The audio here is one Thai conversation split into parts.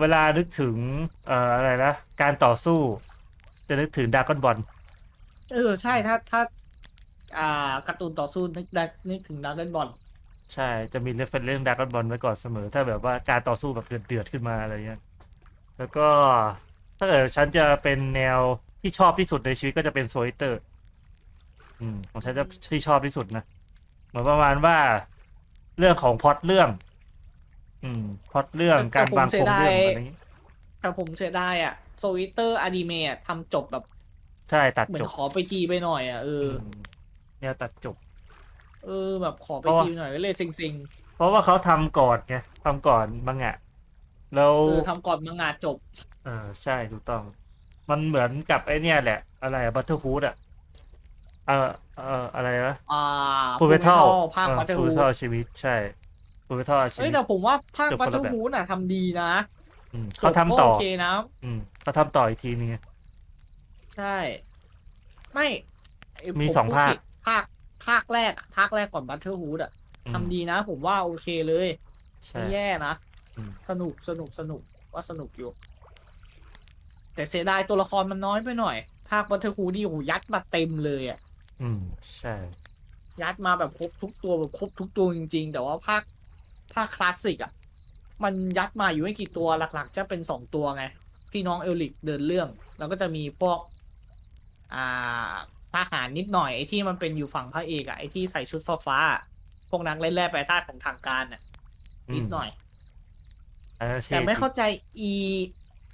เวลานึกถึงเอ่ออะไรนะการต่อสู้ จะนึกถึงดากอนบอลเออใช่ถ้าถ้า อ่าการ์ตูนต่อสู้นึกได้นึกถึงดักเล่นบอลใช่จะมีเรื่องเป็นเรื่องดากอนบอลไว้ก่อนเสมอ ถ้าแบบว่าการต่อสู้แบบเดือดๆขึ้นมาอะไรเงี้ยแล้วก็ถ้าเกิดฉันจะเป็นแนวที่ชอบที่สุดในชีวิตก็จะเป็นโซลิเตอร์ อืมของฉันจะที่ชอบที่สุดนะเหมือนประมาณว่าเรื่องของพล็อตเรื่อง อืมพล็อตเรื่องการวางโครงเรื่องอะไรอย่างงี้แต่ผมเสียดายอะโซวิเตอร์อนิเมะทำจบแบบใช่ตัดเหมือจนบขอไปทีไปหน่อยอะเออมแนวตัดจบ เออแบบขอไปเพราะว่า ทีหน่อยก็เลยซิงเพราะว่าเขาทำก่อนไงทำก่อนมังงะแล้วๆเออทำก่อนมังงะจบ เออใช่ถูกต้อง มันเหมือนกับไอเนี่ยแหละ อะไรบัตเทอร์ฮูดอะเออเอออะไรนะอ่าฟูเวทัล Fullmetal ภาคบัตเทอร์ฟูฮูเวดทัลชีวิตใช่ ฟูเวทัลชีเฮ้วิยตแต่ผมว่าภาคจบคบัตนเทละอแบบร์ฮูดน่ะทำดีนะอืมเขาทำต่อจบก็โอเคนะอืมเขาทำต่ออีกทีนึงไงใช่ ไม่ไมีผสองพูดภาคผิดภาคภาคแรกอะภาคแรกก่อนบัตเทอร์ฮูดอะอืมทำดีนะ ผมว่าโอเคเลยใช่ไม่แย่นะอืมสนุกสนุกสนุกว่าสนุกอยู่ แต่เสียดายตัวละครมันน้อยไปหน่อย ภาคบัตเทอร์ฮูดนี่โอ้โหยัดมาเต็มเลยอะอืมใช่ยัดมาแบบครบทุกตัวแบบครบทุกตัวจริง ๆ แต่ว่าภาค ภาคคลาสสิกอะ มันยัดมาอยู่ไม่กี่ตัวหลักๆ จะเป็นสองตัวไง พี่น้องเอลลิกเดินเรื่อง แล้วก็จะมีพวก อ่าทหารนิดหน่อยไอ้ที่มันเป็นอยู่ฝั่งพระเอกอะไอ้ที่ใส่ชุดฟ้าๆอะพวกนักเล่นแร่แปรธาตุของทางการน่ะนิดหน่อยอันนั้นที่แต่ไม่เข้าใจอี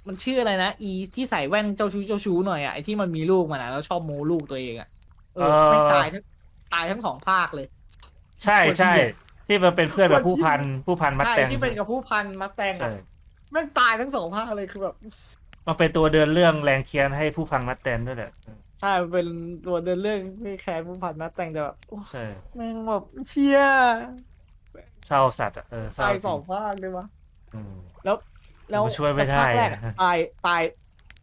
มันชื่ออะไรนะอีที่ใส่แว่นเจ้าชู้เจ้าชู้หน่อยอะไอ้ที่มันมีลูกมันอะแล้วชอบโมลูกตัวเองอะเออไม่ตายทั้งตายทั้งสองภาคเลย ใช่ใช่ ที่มันเป็นเพื่อนแบบผู้พันผู้พันมัดใช่แตงที่เป็นกับผู้พันมัสแตงใช่อะแม่งตายทั้งสองภาคเลยคือแบบมันเป็นตัวเดินเรื่องแรงเคียนให้ผู้พันมัดแตงด้วยแหละใช่มันเป็นตัวเดินเรื่องที่แคร์ผู้พันมัสแตงแต่แบบโอ้ใช่แม่งแบบเชี่ยเศร้าสัตว์อะเออเศร้าตายจสริองงภาคเลยวะอืมแล้ว แล้วมันช่วยไม่ได้ภาคแรกอะตายตาย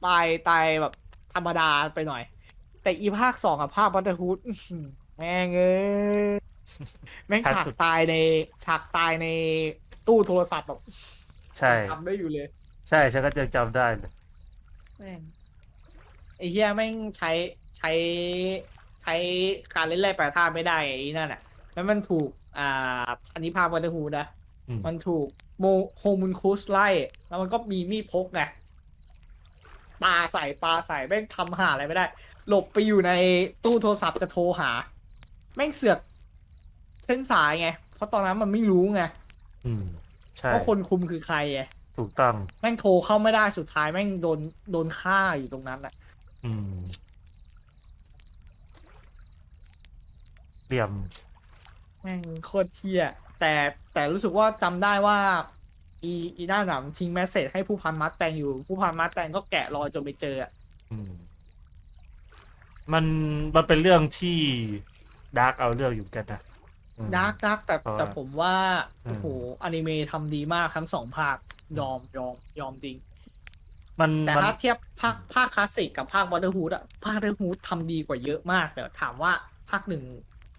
ตายตายแบบธรรมดาไปหน่อย แต่อีภาคสองอะภาคบัตเตอร์ฮูดอื้อหือแม่งเอ้ย แม่งฉากตายในฉากตายในตู้โทรศัพท์แบบใช่ทำได้อยู่เลย ใช่ฉันก็ยังจำได้เลยแม่งไอ้เฮียแม่งใช้ใช้ใช้การเล่นแร่แปรธาตุไม่ได้ไอ้นั่นแหละแล้วมันถูก อ่า อันนี้ภาพวันเดอร์ฮูดนะอืมมันถูกโมโฮมุนคูสไล่ แล้วมันก็มีมีดพกไงปาใส่ปาใส่แม่งทำหาอะไรไม่ได้ หลบไปอยู่ในตู้โทรศัพท์จะโทรหา แม่งเสือก เส้นสายไง เพราะตอนนั้นมันไม่รู้ไงอืม ใช่ว่าคนคุมคือใครไงถูกต้อง แม่งโทรเข้าไม่ได้สุดท้ายแม่งโดนโดนฆ่าอยู่ตรงนั้นแหละอืมเหลี่ยม แม่งโคตรเที่ยแต่แต่รู้สึกว่าจำได้ว่า อีอีด้านหลังทิ้งแมสเซจให้ผู้พันมัดแตงอยู่ ผู้พันมัดแตงก็แกะรอยจนไปเจออะอืม มันมันเป็นเรื่องที่ดาร์กเอาเรื่องอยู่กันนะอืม ดาร์กดาร์กแต่เพราะว่าแต่ผมว่าอืม โอ้โหอนิเมะทำดีมากทั้งสองภาคยอมยอมยอมจริง มันแต่มัน ถ้าเทียบภาคภาคคลาสสิกกับภาคบัตเตอร์ฮูดอะภาคบัตเตอร์ฮูดทำดีกว่าเยอะมากแต่ถามว่าภาคหนึ่ง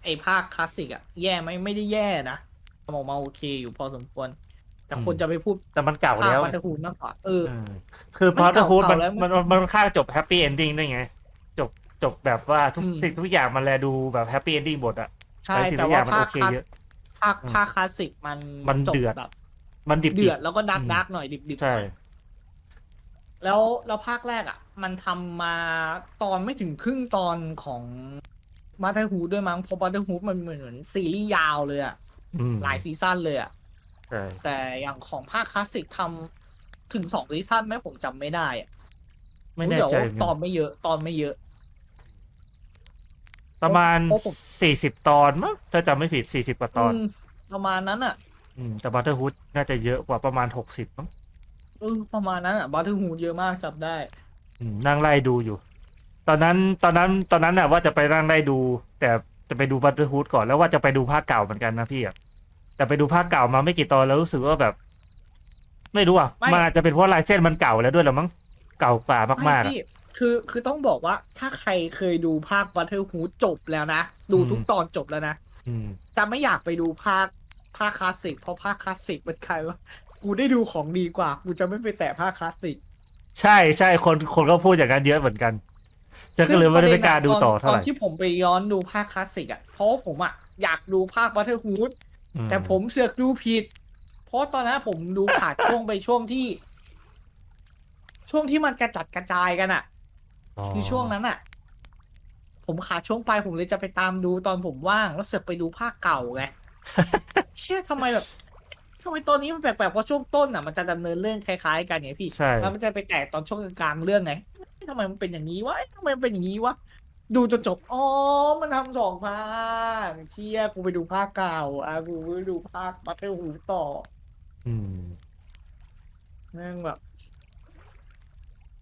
ไอภาคคลาสสิกอะแย่ไหมไม่ได้แย่นะทำออกมาโอเคอยู่พอสมควร แต่คนจะไปพูดแต่มันเก่าภาคแล้วบัตเตอร์ฮูดมากกว่าเออ อืมคือมันพอเก่าร์ฮูดมันเก่าแล้วมันมันมันค่าจบแฮปปี้เอนดิ้งได้ไง จบจบแบบว่าทุกอืม สิ่งทุกอย่างมันแลดูแบบแฮปปี้เอนดิ้งหมดอะ ใช่หลายสิ่งแต่ทุกอย่าว่างมันภาโอคเคคลาสเยอะภาคอืมภาคคลาสสิกมันมันจบเดือดแบบมันดิบเดือดแล้วก็ดักอืมดักหน่อยดิบดิบใช่แล้วแล้วภาคแรกอะ มันทำมาตอนไม่ถึงครึ่งตอนของมาเตอร์ฮูดด้วยมั้งเพราะมาเตอร์ฮูดมันเหมือนซีรีส์ยาวเลยอะอืมหลายซีซั่นเลยอะใช่แต่อย่างของภาคคลาสสิกทำถึงสองซีซั่นไหมผมจำไม่ได้อะไม่แน่รู้ใจแต่ว่าตอนไม่เยอะ ตอนไม่เยอะ ประมาณเพราะผมสี่สิบตอนมั้งถ้าจำไม่ผิดสี่สิบกว่าตอน มประมาณนั้นอะอืมแต่บัตเตอร์ฮูดน่าจะเยอะกว่าประมาณหกสิบมั้งเออประมาณนั้นอะบัตเตอร์ฮูดเยอะมากจำได้ อืมนั่งไล่ดูอยู่ ตอนนั้นตอนนั้นตอนนั้นน่ะว่าจะไปนั่งไล่ดู แต่จะไปดูบัตเตอร์ฮูดก่อนแล้วว่าจะไปดูภาคเก่าเหมือนกันนะพี่อะแต่ไปดูภาคเก่ามาไม่กี่ตอนแล้วรู้สึกว่าแบบ ไม่รู้อะไม่ มันอาจจะเป็นเพราะลายเส้นมันเก่าแล้วด้วยหรือมั้งเก่ากว่ามากๆไม่อะพี่ คือคือต้องบอกว่าถ้าใครเคยดูภาคบัตเตอร์ฮูดจบแล้วนะ ดูทุกอืมตอนจบแล้วนะ อืม จะไม่อยากไปดูภาคภาคคลาสสิกเพราะภาคคลาสสิกมันใครว่ากูได้ดูของดีกว่า กูจะไม่ไปแตะภาคคลาสสิกใช่ใช่คนคนก็พูดอย่างนั้นเยอะเหมือนกันฉันก็เลยไม่ได้ไปกล้าดูต่อเท่าไหร่ตอนที่ผมไปย้อนดูภาคคลาสสิกอะเพราะว่าผมอะอยากดูภาคบัตเทอร์ฮูดอืแต่ผมเสือกดูผิด เพราะตอนนั้นผมดูขาดช่วงไปช่วงที่ ช่วงที่มันกระจัดกระจายกันอะ คือช่วงนั้นอะผมขาดช่วงไปผมเลยจะไปตามดูตอนผมว่าง แล้วเสือกไปดูภาคเก่าไง เชื่อทำไมแบบทำไมตอนนี้มันแปลกๆเพราะช่วงต้นอะมันจะดำเนินเรื่องคล้ายๆ กันไงพี่ใช่ แล้วมันจะไปแตกตอนช่วงกลางๆเรื่องไงเอ๊ะทำไมมันเป็นอย่างนี้วะเอ๊ะทำไมมันเป็นอย่างนี้วะดูจนจบอ๋อมันทำสองภาคเชี่ยกูไปดูภาคเก่าอะกูไปดูภาคบัตเทอร์ฮูต่ออืม แม่งแบบ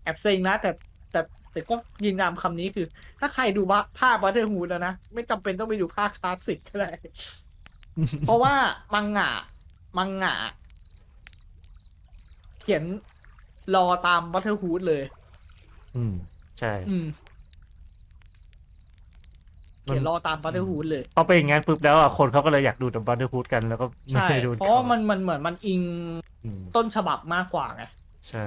แอบเซ็งนะแต่แต่ แต่ก็ยืนยันคำนี้คือ ถ้าใครดูว่าภาคบัตเทอร์ฮูแล้วนะ ไม่จำเป็นต้องไปดูภาคคลาสสิกก็ได้ เพราะว่ามังงะ มังงะ เขียนรอตามบัตเทอร์ฮูดเลย อืม ใช่ อืมเขียนรอตามบัตเทอร์ฮูดเลยพอเป็นอย่างนั้นปุ๊บแล้วอะคนเขาก็เลยอยากดูแต่บันเดอร์ฮูดกันแล้วก็ไม่ใช่ได้ดูเพราะว่ามันมันเหมือนมันอิงอืมต้นฉบับมากกว่าไงใช่